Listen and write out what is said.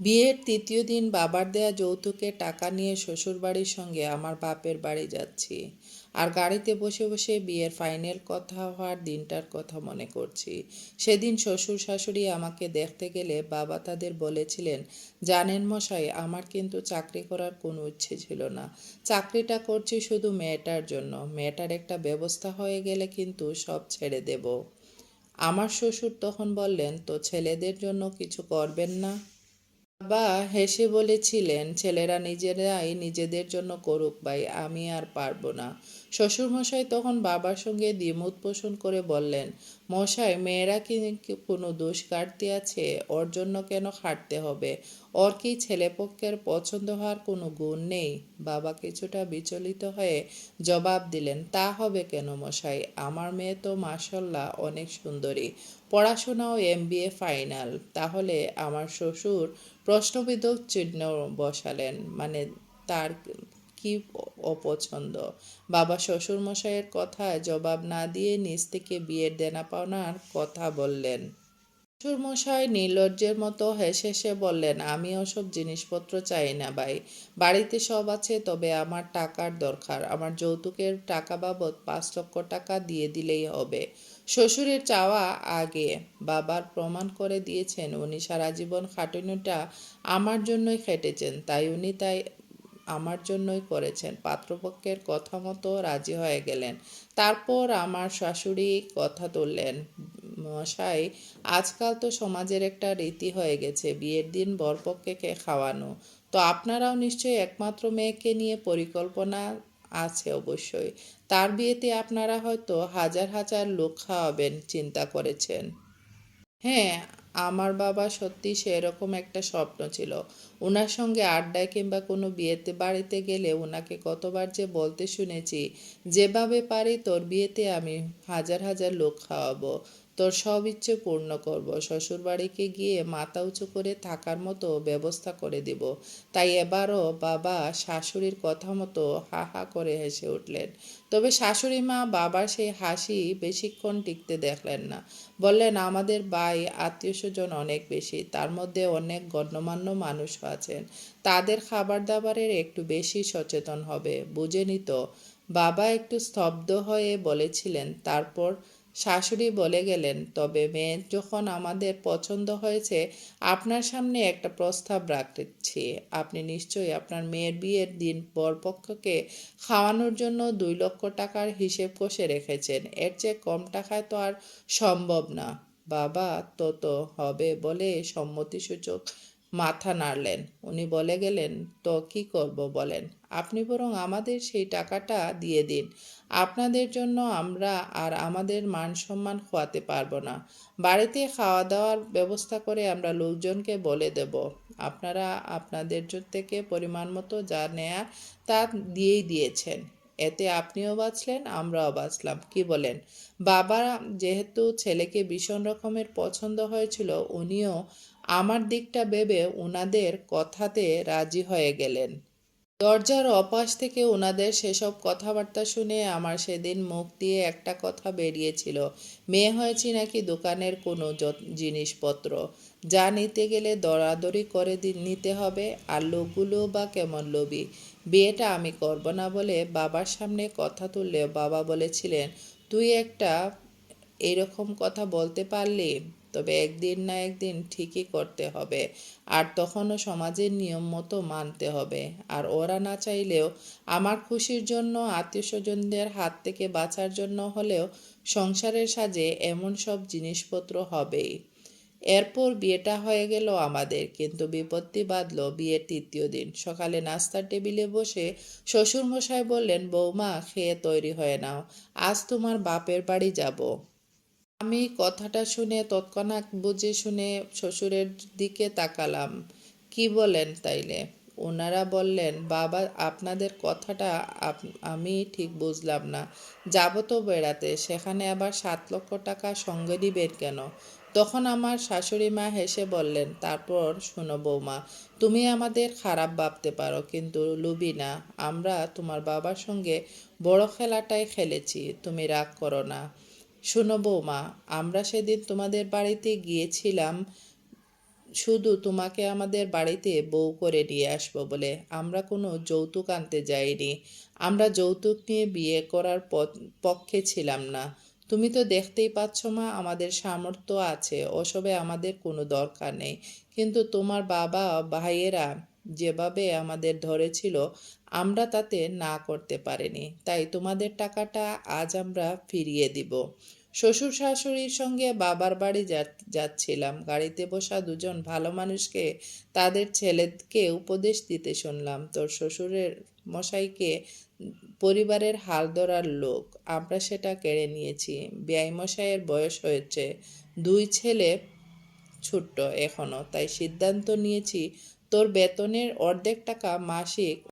বিয়ের তৃতীয় দিন বাবার দেয়া যৌতুকের টাকা নিয়ে শ্বশুরবাড়ির সঙ্গে আমার বাপের বাড়ি যাচ্ছি। আর গাড়িতে বসে বসে বিয়ের ফাইনাল কথা হওয়ার দিনটার কথা মনে করছি। সেদিন শ্বশুর শাশুড়ি আমাকে দেখতে গেলে বাবা তাদের বলেছিলেন, জানেন মশাই, আমার কিন্তু চাকরি করার কোনো ইচ্ছে ছিল না। চাকরিটা করছি শুধু মেয়েটার জন্য। মেয়েটার একটা ব্যবস্থা হয়ে গেলে কিন্তু সব ছেড়ে দেব। আমার শ্বশুর তখন বললেন, তো ছেলেদের জন্য কিছু করবেন না? বাবা হেসে বলেছিলেন, ছেলেরা নিজেরাই নিজেদের জন্য করুক ভাই, আমি আর পারব না। শ্বশুরমশাই তখন বাবার সঙ্গে দ্বিমত পোষণ করে বললেন মশাই, মেয়েরা কি কোনো দোষ কাটতে আছে? ওর জন্য কেন খাটতে হবে? ওর কি ছেলেপক্ষের পছন্দ হওয়ার কোনো গুণ নেই? বাবা কিছুটা বিচলিত হয়ে জবাব দিলেন, তা হবে কেন মশাই? আমার মেয়ে তো মাসাল্লাহ অনেক সুন্দরী। পড়াশোনাও এম ফাইনাল। তাহলে আমার শ্বশুর প্রশ্নবিদ্ধক চিহ্ন বসালেন। মানে তার কি অপছন্দ? বাবা শ্বশুর মশাইয়ের কথায় জবাব না দিয়ে নিজ থেকে বিয়ের দেনা পাওনার কথা বললেন। শ্বশুর মশাই নির্লজ্জের মতো হেসে হেসে বললেন, আমি ওসব জিনিসপত্র চাই না ভাই। বাড়িতে সব আছে, তবে আমার টাকার দরকার। আমার যৌতুকের টাকা বাবদ পাঁচ লক্ষ টাকা দিয়ে দিলেই হবে। শ্বশুরের চাওয়া আগে। বাবার প্রমাণ করে দিয়েছেন, উনি সারা জীবন খাটুনিটা আমার জন্যই খেটেছেন। তাই উনি তাই আমার জন্যই করেছেন। পাত্রপক্ষের কথা মতো রাজি হয়ে গেলেন। তারপর আমার শাশুড়ি কথা তুললেন, মশাই, আজকাল তো সমাজের একটা রীতি হয়ে গেছে, বিয়ের দিন বরপক্ষকে খাওয়ানো। তো আপনারাও নিশ্চয়ই একমাত্র মেয়েকে নিয়ে পরিকল্পনা আছে অবশ্যই। তার বিয়েতে আপনারা হয়তো হাজার হাজার লোক খাওয়াবেন, চিন্তা করেছেন। হ্যাঁ আমার বাবা সত্যি সেরকম একটা স্বপ্ন ছিল। ওনার সঙ্গে আড্ডায় কিংবা কোনো বিয়েতে, বাড়িতে গেলে ওনাকে কতবার যে বলতে শুনেছি, যেভাবে পারি তোর বিয়েতে আমি হাজার হাজার লোক খাওয়াবো। তোর সব ইচ্ছে পূর্ণ করব। শ্বশুর বাড়িকে গিয়ে মাথা উঁচু করে থাকার মতো ব্যবস্থা করে দিব। তাই এবারও বাবা শাশুড়ির কথা মতো হা হা করে হেসে উঠলেন। তবে শাশুড়ি মা বাবার সেই হাসি বেশিক্ষণ টিকতে দেখলেন না। বললেন, আমাদের ভাই আত্মীয় স্বজন অনেক বেশি, তার মধ্যে অনেক গণ্যমান্য মানুষও আছেন। তাদের খাবার দাবারের একটু বেশি সচেতন হবে বুঝেনি তো? বাবা একটু স্তব্ধ হয়ে বলেছিলেন, তারপর শাশুড়ি বলে গেলেন, তবে মেয়ে, যখন আমাদের পছন্দ হয়েছে, আপনার সামনে একটা প্রস্তাব রাখছি। আপনি নিশ্চয়ই আপনার মেয়ের বিয়ের দিন বরপক্ষকে খাওয়ানোর জন্য দুই লক্ষ টাকার হিসেব কষে রেখেছেন। এর চেয়ে কম টাকায় তো আর সম্ভব না। বাবা, তো তো হবে বলে সম্মতিসূচক মাথা নাড়লেন। উনি বলে গেলেন, তো কি করব বলেন? আপনি বরং আমাদের সেই টাকাটা দিয়ে দিন। আপনাদের জন্য আমরা আর আমাদের মান সম্মান খোয়াতে পারব না। বাড়িতে খাওয়া দাওয়ার ব্যবস্থা করে আমরা লোকজনকে বলে দেব। আপনারা আপনাদের থেকে পরিমাণ মতো যা নেয়া তা দিয়েই দিয়েছেন। এতে আপনিও বাঁচলেন, আমরাও বাঁচলাম। কি বলেন? বাবা যেহেতু ছেলেকে ভীষণ রকমের পছন্দ হয়েছিল, উনিও আমার দিকটা ভেবে উনাদের কথাতে রাজি হয়ে গেলেন। দরজার অপাশ থেকে ওনাদের সেসব কথাবার্তা শুনে আমার সেদিন মুখ দিয়ে একটা কথা বেরিয়েছিল। মেয়ে হয়েছি নাকি দোকানের কোনো জিনিসপত্র? যা নিতে গেলে দরাদরি করে নিতে হবে, আর লোকগুলো বা কেমন লোভী? বিয়েটা আমি করব না বলে বাবার সামনে কথা তুললে বাবা বলেছিলেন, তুই একটা এরকম কথা বলতে পারলি? তবে একদিন না একদিন ঠিকই করতে হবে। আর তখনও সমাজের নিয়ম মতো মানতে হবে। আর ওরা না চাইলেও আমার খুশির জন্য আত্মীয় স্বজনদের হাত থেকে বাঁচার জন্য হলেও সংসারের সাজে এমন সব জিনিসপত্র হবেই। এরপর বিয়েটা হয়ে গেল আমাদের, কিন্তু বিপত্তি বাঁধলো বিয়ের তৃতীয় দিন। সকালে নাস্তার টেবিলে বসে শ্বশুরমশাই বললেন, বৌমা, খেয়ে তৈরি হয়ে নাও। আজ তোমার বাপের বাড়ি যাব। আমি কথাটা শুনে তৎক্ষণাৎ বুঝে শুনে শ্বশুরের দিকে তাকালাম। কি বলেন তাইলে? ওনারা বললেন, বাবা, আপনাদের কথাটা আমি ঠিক বুঝলাম না। যাব তো বেড়াতে, সেখানে আবার সাত লক্ষ টাকা সঙ্গে দিবেন কেন? তখন আমার শাশুড়ি মা হেসে বললেন, তারপর শোনো বৌমা, তুমি আমাদের খারাপ ভাবতে পারো, কিন্তু লুবি না, আমরা তোমার বাবার সঙ্গে বড় খেলাটাই খেলেছি, তুমি রাগ করো না। শোনো বৌমা, আমরা সেদিন তোমাদের বাড়িতে গিয়েছিলাম, শুধু তোমাকে আমাদের বাড়িতে বউ করে নিয়ে আসব বলে। আমরা কোনো যৌতুক আনতে যাইনি। আমরা যৌতুক নিয়ে বিয়ে করার পক্ষে ছিলাম না। তুমি তো দেখতেই পাচ্ছ মা, আমাদের সামর্থ্য আছে, ওসবে আমাদের কোনো দরকার নেই। কিন্তু তোমার বাবা, ভাইয়েরা যেভাবে আমাদের ধরেছিল, আমরা তাতে না করতে পারিনি। তাই তোমাদের টাকাটা আজ আমরা ফিরিয়ে দিব। শ্বশুর শাশুড়ির সঙ্গে বাবার বাড়ি যাচ্ছিলাম। গাড়িতে বসা দুজন ভালো মানুষকে, তাদের ছেলেকে উপদেশ দিতে শুনলাম। তোর শ্বশুরের মশাইকে পরিবারের হাল ধরার লোক, আমরা সেটা কেড়ে নিয়েছি। মশাইয়ের বয়স হয়েছে। দুই ছেলে ছোট্ট এখনও, তাই সিদ্ধান্ত নিয়েছি তোর বেতনের অর্ধেক টাকা মাসিক